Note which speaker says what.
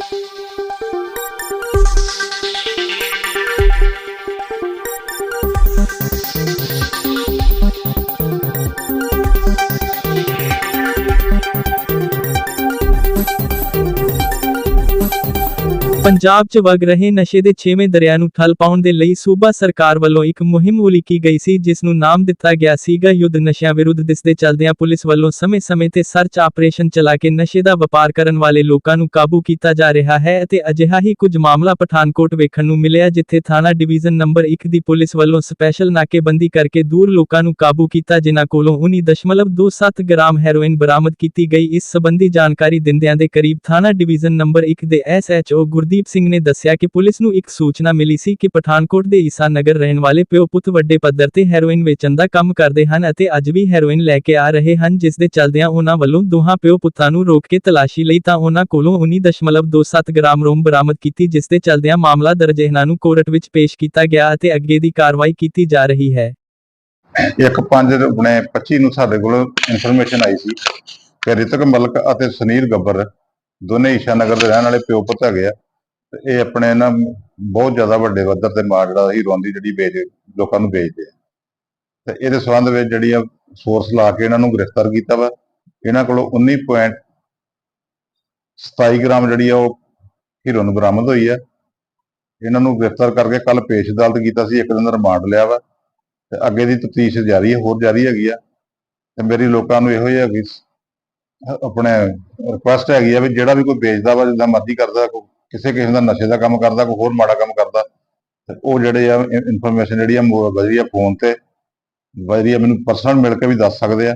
Speaker 1: Thank you. Punjab 'ਚ ਵਗ ਰਹੇ ਨਸ਼ੇ ਦੇ ਛੇਵੇਂ ਦਰਿਆ ਨੂੰ ਠੱਲ ਪਾਉਣ ਦੇ ਲਈ ਸੂਬਾ ਸਰਕਾਰ ਵੱਲੋਂ ਇੱਕ ਮੁਹਿੰਮ ਉਲੀਕੀ ਗਈ ਸੀ, ਜਿਸ ਨੂੰ ਨਾਮ ਦਿੱਤਾ ਗਿਆ ਸੀਗਾ ਯੁੱਧ ਨਸ਼ਿਆਂ ਵਿਰੁੱਧ, ਜਿਸ ਦੇ ਪੁਲਿਸ ਵੱਲੋਂ ਸਮੇਂ-ਸਮੇਂ ਤੇ ਸਰਚ ਆਪਰੇਸ਼ਨ ਚਲਾ ਕੇ ਨਸ਼ੇ ਦਾ ਵਪਾਰ ਕਰਨ ਵਾਲੇ ਲੋਕਾਂ ਨੂੰ ਕਾਬੂ ਕੀਤਾ ਜਾ ਰਿਹਾ ਹੈ ਅਤੇ ਅਜਿਹਾ ਹੀ ਕੁਝ ਮਾਮਲਾ ਪਠਾਨਕੋਟ ਵੇਖਣ ਨੂੰ ਮਿਲਿਆ, ਜਿੱਥੇ ਥਾਣਾ ਡਿਵੀਜ਼ਨ ਨੰਬਰ 1 ਦੀ ਪੁਲਿਸ ਵੱਲੋਂ ਸਪੈਸ਼ਲ ਨਾਕੇਬੰਦੀ ਕਰਕੇ ਦੂਰ ਲੋਕਾਂ ਨੂੰ ਕਾਬੂ ਕੀਤਾ, ਜਿਨ੍ਹਾਂ ਕੋਲੋਂ 19.27 ਗ੍ਰਾਮ ਹੈਰੋਇਨ ਬਰਾਮਦ ਕੀਤੀ ਗਈ। ਇਸ ਸਬੰਧੀ ਜਾਣਕਾਰੀ ਦਿੰਦਿਆਂ ਦੇ ਕਰੀਬ ਥਾਣਾ ਡਿਵੀਜ਼ਨ ਨੰਬਰ 1 ਦੇ ਐਸਐਚਓ ਗੁਰਦੀਪ ਸਿੰਘ ਨੇ ਦੱਸਿਆ ਕਿ ਪੁਲਿਸ ਨੂੰ ਇੱਕ ਸੂਚਨਾ ਮਿਲੀ ਸੀ ਕਿ ਪਠਾਨਕੋਟ ਦੇ ਈਸਾ ਨਗਰ ਰਹਿਣ ਵਾਲੇ ਪਿਓ ਪੁੱਤ ਵੱਡੇ ਪੱਧਰ ਤੇ ਹੈਰੋਇਨ ਵੇਚਣ ਦਾ ਕੰਮ ਕਰਦੇ ਹਨ ਅਤੇ ਅੱਜ ਵੀ ਹੈਰੋਇਨ ਲੈ ਕੇ ਆ ਰਹੇ ਹਨ, ਜਿਸ ਦੇ ਚੱਲਦਿਆਂ ਉਹਨਾਂ ਵੱਲੋਂ ਦੋਹਾਂ ਪਿਓ ਪੁੱਤਾਂ ਨੂੰ ਰੋਕ ਕੇ ਤਲਾਸ਼ੀ ਲਈ ਤਾਂ ਉਹਨਾਂ ਕੋਲੋਂ 19.27 ਗ੍ਰਾਮ ਰੋਮ ਬਰਾਮਦ ਕੀਤੀ, ਜਿਸ ਦੇ ਚੱਲਦਿਆਂ ਮਾਮਲਾ ਦਰਜ ਇਹਨਾਂ ਨੂੰ ਕੋਰਟ ਵਿੱਚ ਪੇਸ਼ ਕੀਤਾ ਗਿਆ ਅਤੇ ਅੱਗੇ ਦੀ ਕਾਰਵਾਈ ਕੀਤੀ ਜਾ ਰਹੀ ਹੈ।
Speaker 2: ਇੱਕ ਪੰਜ ਆਪਣੇ 25 ਨੂੰ ਸਾਡੇ ਕੋਲ ਇਨਫੋਰਮੇਸ਼ਨ ਆਈ ਸੀ ਕਿ ਰਿਤਕ ਮਲਕ ਅਤੇ ਸੁਨੀਲ ਗੱਬਰ ਦੋਨੇ ਈਸ਼ਾ ਨਗਰ ਦੇ ਰਹਿਣ ਵਾਲੇ ਪਿਓ ਪੁੱਤ ਹੈਗੇ ਆ। ਤੇ ਇਹ ਆਪਣੇ ਨਾ ਬਹੁਤ ਜ਼ਿਆਦਾ ਵੱਡੇ ਪੱਧਰ ਤੇ ਮਾਲ ਜਿਹੜਾ ਹੀਰੋਨ ਦੀ ਜਿਹੜੀ ਵੇਚ ਲੋਕਾਂ ਨੂੰ ਵੇਚਦੇ ਆ। ਤੇ ਇਹਦੇ ਸੰਬੰਧ ਵਿੱਚ ਜਿਹੜੀ ਆ ਫੋਰਸ ਲਾ ਕੇ ਇਹਨਾਂ ਨੂੰ ਗ੍ਰਿਫਤਾਰ ਕੀਤਾ ਵਾ। ਇਹਨਾਂ ਕੋਲੋਂ 19.27 ਗ੍ਰਾਮ ਜਿਹੜੀ ਆ ਉਹ ਹੀਰੋਨ ਬਰਾਮਦ ਹੋਈ ਆ। ਇਹਨਾਂ ਨੂੰ ਗ੍ਰਿਫਤਾਰ ਕਰਕੇ ਕੱਲ ਪੇਸ਼ ਅਦਾਲਤ ਕੀਤਾ ਸੀ, ਇੱਕ ਦਿਨ ਦਾ ਰਿਮਾਂਡ ਲਿਆ ਵਾ। ਤੇ ਅੱਗੇ ਦੀ ਤਫਤੀਸ਼ ਜਾਰੀ ਹੈ ਹੋਰ ਜਾਰੀ ਹੈਗੀ ਆ। ਤੇ ਮੇਰੀ ਲੋਕਾਂ ਨੂੰ ਇਹੋ ਹੀ ਹੈਗੀ ਆਪਣੇ ਰਿਕੁਐਸਟ ਹੈਗੀ ਆ ਵੀ ਜਿਹੜਾ ਵੀ ਕੋਈ ਵੇਚਦਾ ਵਾ, ਜਿੱਦਾਂ ਮਰਜ਼ੀ ਕਰਦਾ ਕੋਈ ਕਿਸੇ ਕਿਸਮ ਦਾ ਨਸ਼ੇ ਦਾ ਕੰਮ ਕਰਦਾ, ਕੋਈ ਹੋਰ ਮਾੜਾ ਕੰਮ ਕਰਦਾ, ਤੇ ਉਹ ਜਿਹੜੇ ਆ ਇਨਫੋਰਮੇਸ਼ਨ ਜਿਹੜੀ ਆ ਵਧੀਆ ਫੋਨ ਤੇ, ਵਧੀਆ ਮੈਨੂੰ ਪਰਸਨਲ ਮਿਲ ਕੇ ਵੀ ਦੱਸ ਸਕਦੇ ਆ।